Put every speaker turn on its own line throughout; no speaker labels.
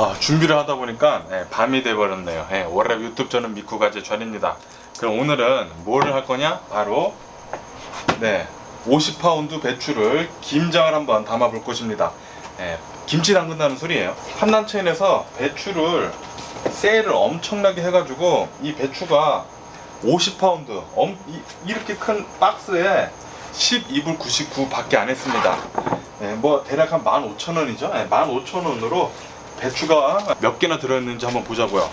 아, 준비를 하다 보니까 예, 밤이 돼버렸네요. 예, 월요일 유튜브 저는 미쿠가제 전입니다. 그럼 오늘은 뭐를 할 거냐? 바로 네 50파운드 배추를 김장을 한번 담아 볼 것입니다. 예, 김치 담근다는 소리예요. 한남체인에서 배추를 세일을 엄청나게 해가지고 이 배추가 50파운드 엄, 이, 이렇게 큰 박스에 12불 99밖에 안 했습니다. 예, 뭐 대략 한 15,000원이죠. 예, 15,000원으로 배추가 몇 개나 들어있는지 한번 보자고요.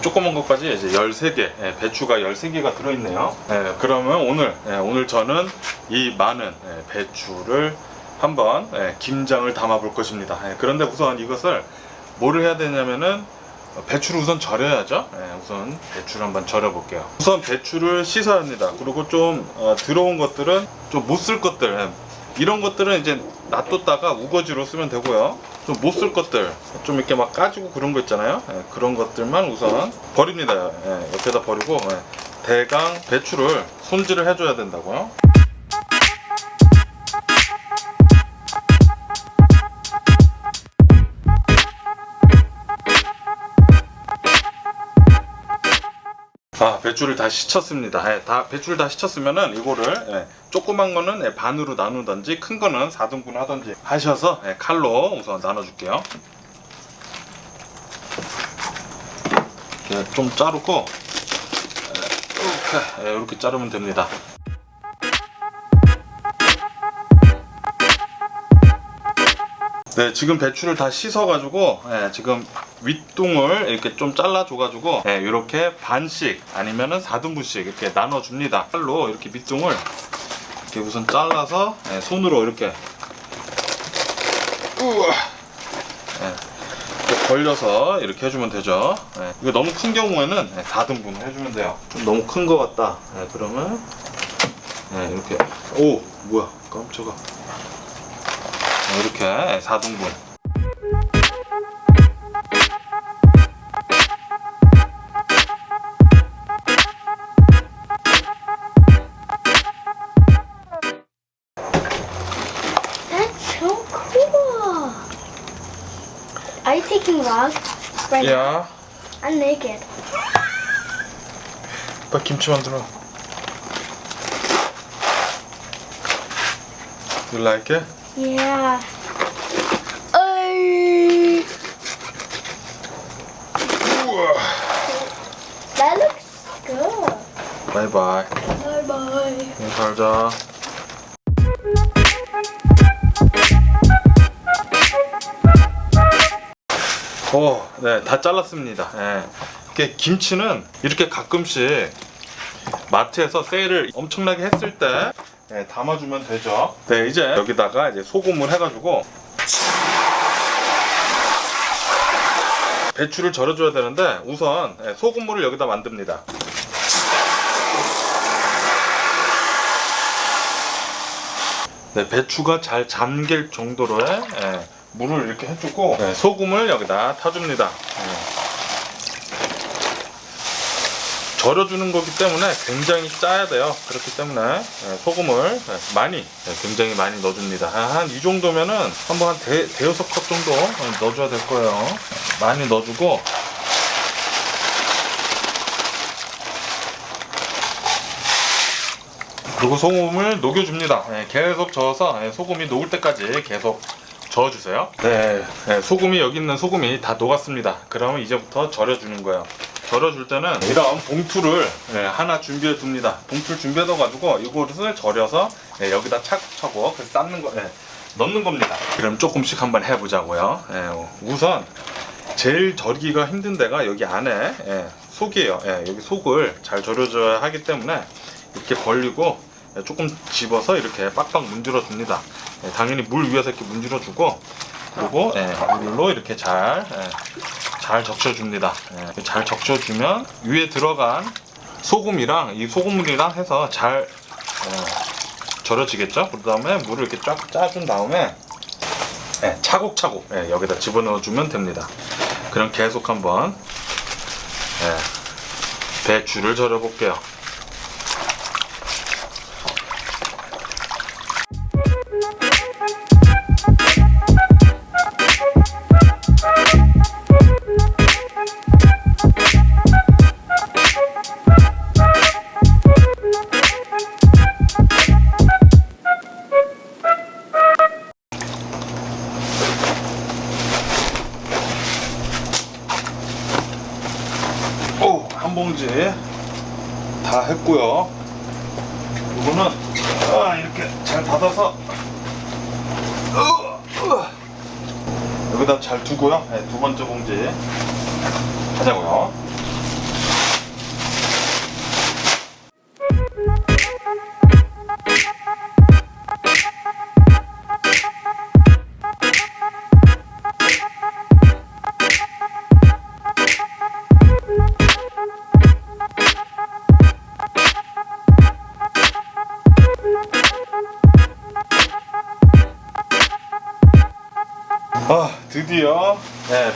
조그만 것까지 이제 13개, 예, 배추가 13개가 들어있네요. 예, 그러면 오늘, 예, 오늘 저는 이 많은 예, 배추를 한번 예, 김장을 담아 볼 것입니다. 예, 그런데 우선 이것을 뭐를 해야 되냐면은 어, 배추를 우선 절여야죠. 예, 우선 배추를 한번 절여 볼게요. 우선 배추를 씻어야 합니다. 그리고 좀 어, 들어온 것들은 좀 못 쓸 것들, 예, 이런 것들은 이제 놔뒀다가 우거지로 쓰면 되고요. 좀 못 쓸 것들, 좀 이렇게 막 까지고 그런 거 있잖아요. 예, 그런 것들만 우선 버립니다. 예, 옆에다 버리고 예, 대강 배추를 손질을 해줘야 된다고요. 아 배추를 다 씻었습니다. 예, 다 배추를 다 씻었으면은 이거를 예, 조그만 거는 예, 반으로 나누던지 큰 거는 4등분 하던지 하셔서 예, 칼로 우선 나눠줄게요. 이렇게 좀 자르고 예, 이렇게 예, 이렇게 자르면 됩니다. 네, 지금 배추를 다 씻어가지고 예, 지금 윗동을 이렇게 좀 잘라줘가지고 예, 이렇게 반씩 아니면은 4등분씩 이렇게 나눠줍니다. 칼로 이렇게 밑동을 이렇게 우선 잘라서 예, 손으로 이렇게 우와 예, 이렇게 벌려서 이렇게 해주면 되죠. 예, 이거 너무 큰 경우에는 예, 4등분을 해주면 돼요. 좀 너무 큰 것 같다. 예, 그러면 예, 이렇게 오 뭐야 깜짝아. 이렇게 4등분
Are you taking vlogs right now?
야
I'm naked.
빨리 김치 만들어 You like it?
Yeah. Oh,
우와
that looks good.
바이바이
Bye bye.
네, 오, 네, 다 잘랐습니다. 예. 이렇게 김치는 이렇게 가끔씩 마트에서 세일을 엄청나게 했을 때 예, 담아주면 되죠. 네, 이제 여기다가 이제 소금을 해가지고 배추를 절여줘야 되는데 우선 예, 소금물을 여기다 만듭니다. 네, 배추가 잘 잠길 정도로의 예, 물을 이렇게 해주고 예, 소금을 여기다 타줍니다. 예. 절여주는 거기 때문에 굉장히 짜야 돼요. 그렇기 때문에 예, 소금을 예, 많이, 예, 굉장히 많이 넣어줍니다. 한 이 정도면은 한번 한 대, 대여섯 컵 정도 예, 넣어줘야 될 거예요. 예, 많이 넣어주고 그리고 소금을 녹여줍니다. 예, 계속 저어서 예, 소금이 녹을 때까지 계속 저어주세요. 네, 예, 소금이 여기 있는 소금이 다 녹았습니다. 그러면 이제부터 절여주는 거예요. 절여줄 때는 이런 봉투를 예, 하나 준비해 둡니다. 봉투를 준비해 둬가지고 이것을 절여서 예, 여기다 차곡차곡 그래서 쌓는 거, 예, 넣는 겁니다. 그럼 조금씩 한번 해보자고요. 예, 우선 제일 절이기가 힘든 데가 여기 안에 예, 속이에요. 예, 여기 속을 잘 절여줘야 하기 때문에 이렇게 벌리고 예, 조금 집어서 이렇게 빡빡 문질러 줍니다. 예, 당연히 물 위에서 이렇게 문질러 주고 그리고 예, 물로 이렇게 잘, 예, 잘 적셔줍니다. 예, 잘 적셔주면 위에 들어간 소금이랑 이 소금물이랑 해서 잘 어, 절여지겠죠? 그 다음에 물을 이렇게 쫙 짜준 다음에 예, 차곡차곡 예, 여기다 집어넣어 주면 됩니다. 그럼 계속 한번 예,
배추를 절여 볼게요. 봉지 다 했고요. 이거는 아, 이렇게 잘 닫아서. 여기다 잘 두고요. 네, 두 번째 봉지 하자고요.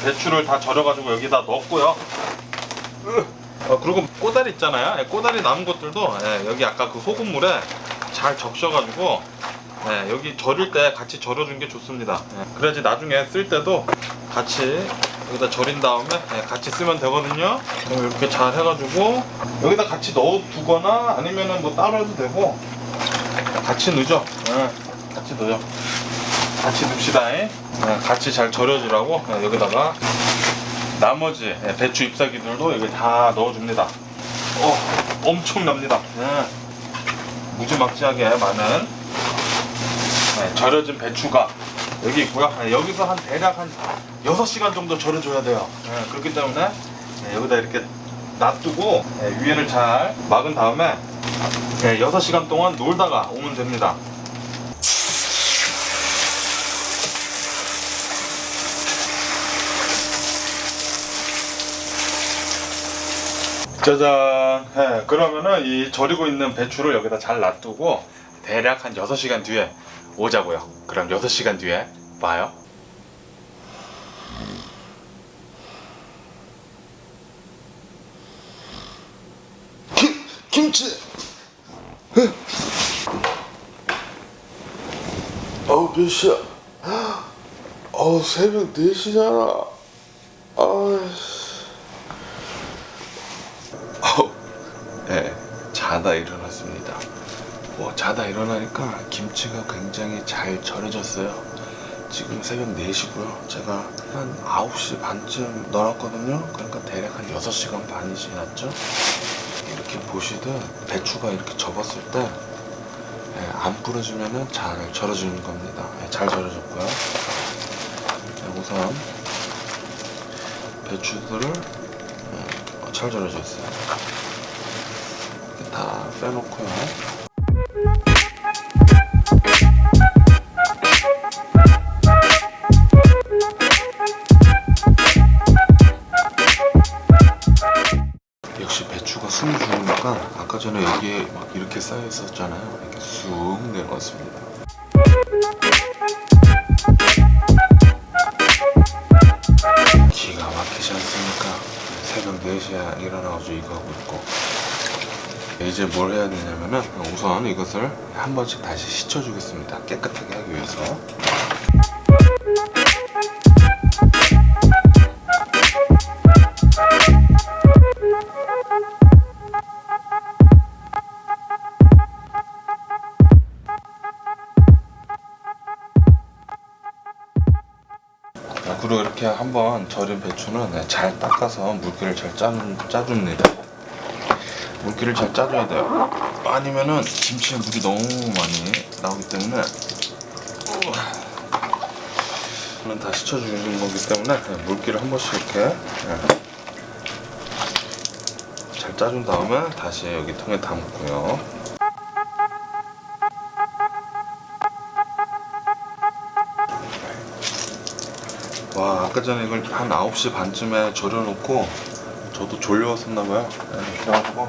배추를 다 절여가지고 여기다 넣었고요. 으. 어, 그리고 꼬다리 있잖아요. 예, 꼬다리 남은 것들도 예, 여기 아까 그 소금물에 잘 적셔가지고 예, 여기 절일 때 같이 절여준 게 좋습니다. 예, 그래야지 나중에 쓸 때도 같이 여기다 절인 다음에 예, 같이 쓰면 되거든요. 이렇게 잘 해가지고 여기다 같이 넣어두거나 아니면은 뭐 따로 해도 되고 같이 넣죠. 예, 같이 넣어요. 같이 넣읍시다. 예. 네, 같이 잘 절여주라고 네, 여기다가 나머지 예, 배추 잎사귀들도 여기 다 넣어줍니다. 어, 엄청납니다. 네. 무지막지하게 많은 네, 절여진 배추가 여기 있고요. 네, 여기서 한 대략 한 6시간 정도 절여줘야 돼요. 네, 그렇기 때문에 네, 여기다 이렇게 놔두고 네, 위에를 잘 막은 다음에 네, 6시간 동안 놀다가 오면 됩니다. 짜잔. 예, 그러면은 이 절이고 있는 배추를 여기다 잘 놔두고 대략 한 6시간 뒤에 오자고요. 그럼 6시간 뒤에 봐요.
김, 김치. 어우 몇 시야? 어우 새벽 4시잖아. 아우. 어우. 네, 자다 일어났습니다. 뭐 자다 일어나니까 김치가 굉장히 잘 절여졌어요. 지금 새벽 4시고요. 제가 한 9시 반쯤 넣어놨거든요. 그러니까 대략 한 6시간 반이 지났죠. 이렇게 보시듯 배추가 이렇게 접었을 때 안 부러지면은 잘 절여지는 겁니다. 예, 잘 절여졌고요. 네, 우선 배추들을 음, 잘 절여져 있어요. 다 빼놓고요. 역시 배추가 숨이 죽으니까 아까 전에 여기에 막 이렇게 쌓여 있었잖아요. 이렇게 쑥 내려왔습니다. 기가 막히지 않습니까? 새벽 4시에 일어나가지고 이거 하고 있고 이제 뭘 해야 되냐면은 우선 이것을 한 번씩 다시 씻어주겠습니다. 깨끗하게 하기 위해서 아, 그리고 이렇게 한번 절인 배추는 잘 닦아서 물기를 잘 짜, 짜줍니다. 물기를 잘 짜줘야 돼요. 아니면은 김치에 물이 너무 많이 나오기 때문에 저는 다 씻어주는 거기 때문에 네, 물기를 한 번씩 이렇게 네, 잘 짜준 다음에 다시 여기 통에 담고요. 와 아까 전에 이걸 한 9시 반쯤에 절여놓고 저도 졸려왔었나봐요 네, 그래가지고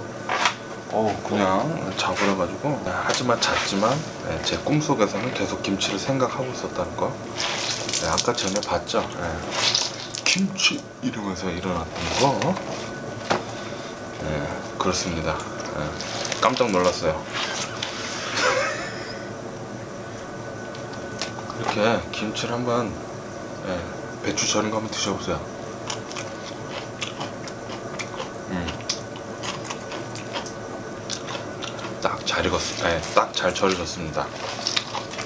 어 그냥 자버려가지고 네, 하지만 잤지만 네, 제 꿈속에서는 계속 김치를 생각하고 있었다는 거 네, 아까 전에 봤죠 네. 김치 이러면서 일어났던 거 네.
그렇습니다. 예, 깜짝 놀랐어요. 이렇게 김치를 한번 예, 배추 절인 거 한번 드셔보세요. 잘 익었, 네, 딱 잘 절여졌습니다.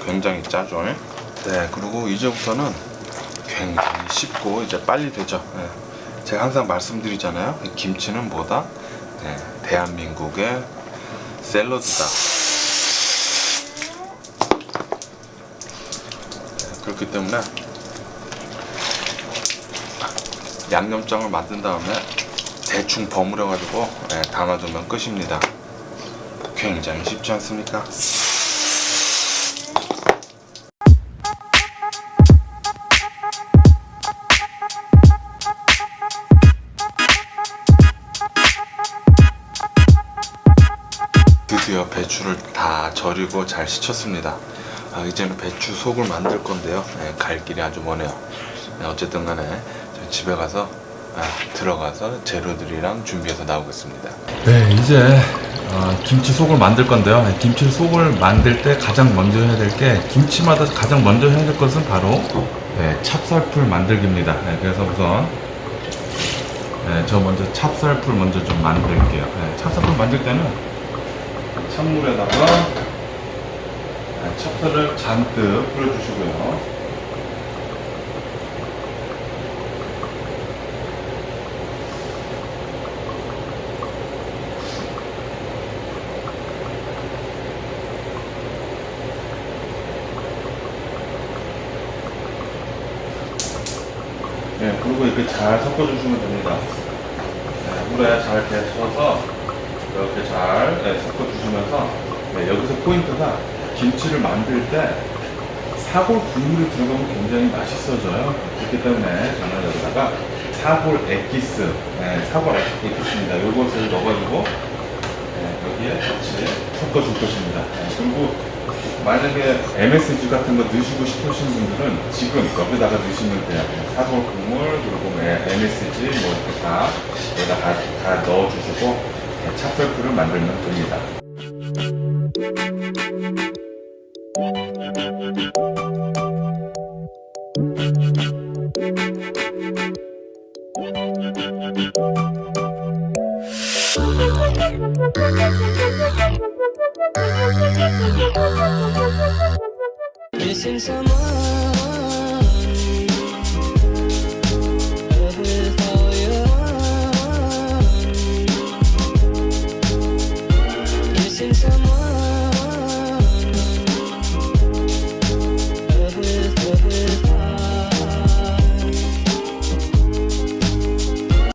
굉장히 짜죠. 예? 네, 그리고 이제부터는 굉장히 쉽고 이제 빨리 되죠. 예. 제가 항상 말씀드리잖아요. 이 김치는 뭐다? 네, 대한민국의 샐러드다. 네, 그렇기 때문에 양념장을 만든 다음에 대충 버무려 가지고 네, 담아두면 끝입니다. 굉장히 쉽지 않습니까? 드디어 배추를 다 절이고 잘 씻었습니다. 아, 이제는 배추 속을 만들 건데요. 네, 갈 길이 아주 머네요. 네, 어쨌든 간에 집에 가서 아, 들어가서 재료들이랑 준비해서 나오겠습니다.
네, 이제 어, 김치 속을 만들 건데요. 네, 김치 속을 만들 때 가장 먼저 해야 될 게 김치마다 가장 먼저 해야 될 것은 바로 네, 찹쌀풀 만들기입니다. 네, 그래서 우선 네, 저 먼저 찹쌀풀 먼저 좀 만들게요. 네, 찹쌀풀 만들 때는 찬물에다가 네, 찹쌀을 잔뜩 뿌려주시고요. 이렇게 잘 섞어주시면 됩니다. 네, 물에 잘 데쳐서 이렇게 잘 네, 섞어주시면서 네, 여기서 포인트가 김치를 만들 때 사골 국물이 들어가면 굉장히 맛있어져요. 그렇기 때문에 저는 여기다가 사골 엑기스, 네, 사골 엑기스입니다. 이것을 넣어가지고 네, 여기에 같이 섞어줄 것입니다. 네, 그리고 만약에 MSG 같은 거 넣으시고 싶으신 분들은 지금 여기다가 넣으시면 돼요. 사골 국물 그리고 뭐 MSG 뭐 이렇게 다 여기다 다, 다 넣어주시고 네, 찹쌀풀을 만들면 됩니다.
Neredesin zaman